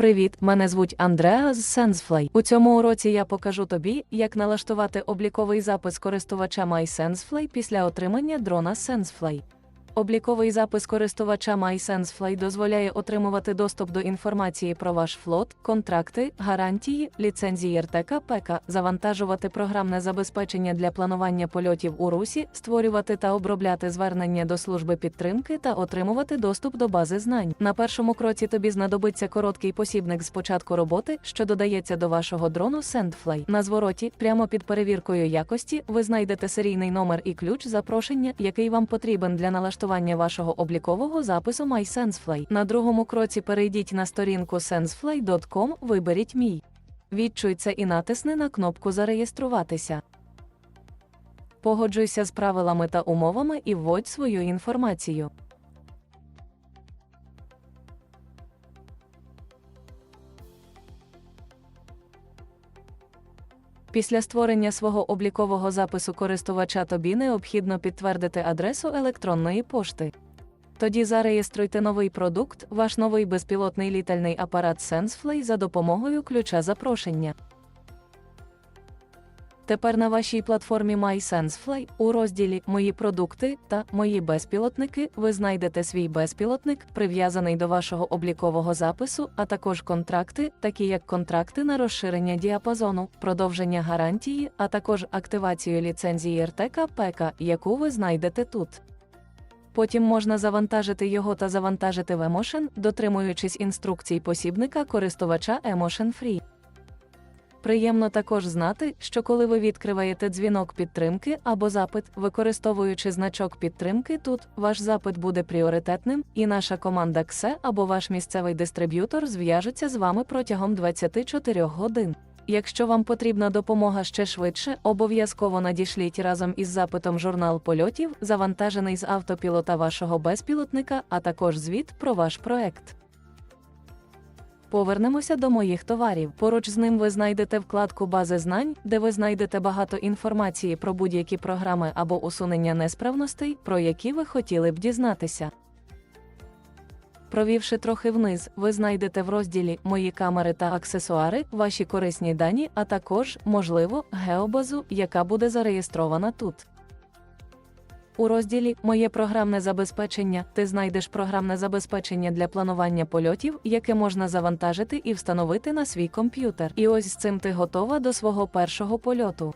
Привіт, мене звуть Андреа з SenseFly. У цьому уроці я покажу тобі, як налаштувати обліковий запис користувача MySenseFly після отримання дрона SenseFly. Обліковий запис користувача MySenseFly дозволяє отримувати доступ до інформації про ваш флот, контракти, гарантії, ліцензії РТК ПК, завантажувати програмне забезпечення для планування польотів у русі, створювати та обробляти звернення до служби підтримки та отримувати доступ до бази знань. На першому кроці тобі знадобиться короткий посібник з початку роботи, що додається до вашого дрону SendFly. На звороті, прямо під перевіркою якості, ви знайдете серійний номер і ключ запрошення, який вам потрібен для налаштування вашого облікового запису MySenseFly. На другому кроці перейдіть на сторінку sensefly.com, виберіть мій. Відчуй і натисни на кнопку Зареєструватися. Погоджуйся з правилами та умовами і вводь свою інформацію. Після створення свого облікового запису користувача тобі необхідно підтвердити адресу електронної пошти. Тоді зареєструйте новий продукт, ваш новий безпілотний літальний апарат SenseFly за допомогою ключа запрошення. Тепер на вашій платформі MySenseFly у розділі Мої продукти та Мої безпілотники ви знайдете свій безпілотник, прив'язаний до вашого облікового запису, а також контракти, такі як контракти на розширення діапазону, продовження гарантії, а також активацію ліцензії РТК ПК, яку ви знайдете тут. Потім можна завантажити його та завантажити в Emotion, дотримуючись інструкцій посібника користувача Emotion Free. Приємно також знати, що коли ви відкриваєте дзвінок підтримки або запит, використовуючи значок підтримки тут, ваш запит буде пріоритетним, і наша команда КСЕ або ваш місцевий дистриб'ютор зв'яжуться з вами протягом 24 годин. Якщо вам потрібна допомога ще швидше, обов'язково надішліть разом із запитом журнал польотів, завантажений з автопілота вашого безпілотника, а також звіт про ваш проект. Повернемося до моїх товарів. Поруч з ним ви знайдете вкладку бази знань, де ви знайдете багато інформації про будь-які програми або усунення несправностей, про які ви хотіли б дізнатися. Провівши трохи вниз, ви знайдете в розділі Мої камери та аксесуари ваші корисні дані, а також, можливо, геобазу, яка буде зареєстрована тут. У розділі Моє програмне забезпечення ти знайдеш програмне забезпечення для планування польотів, яке можна завантажити і встановити на свій комп'ютер. І ось з цим ти готова до свого першого польоту.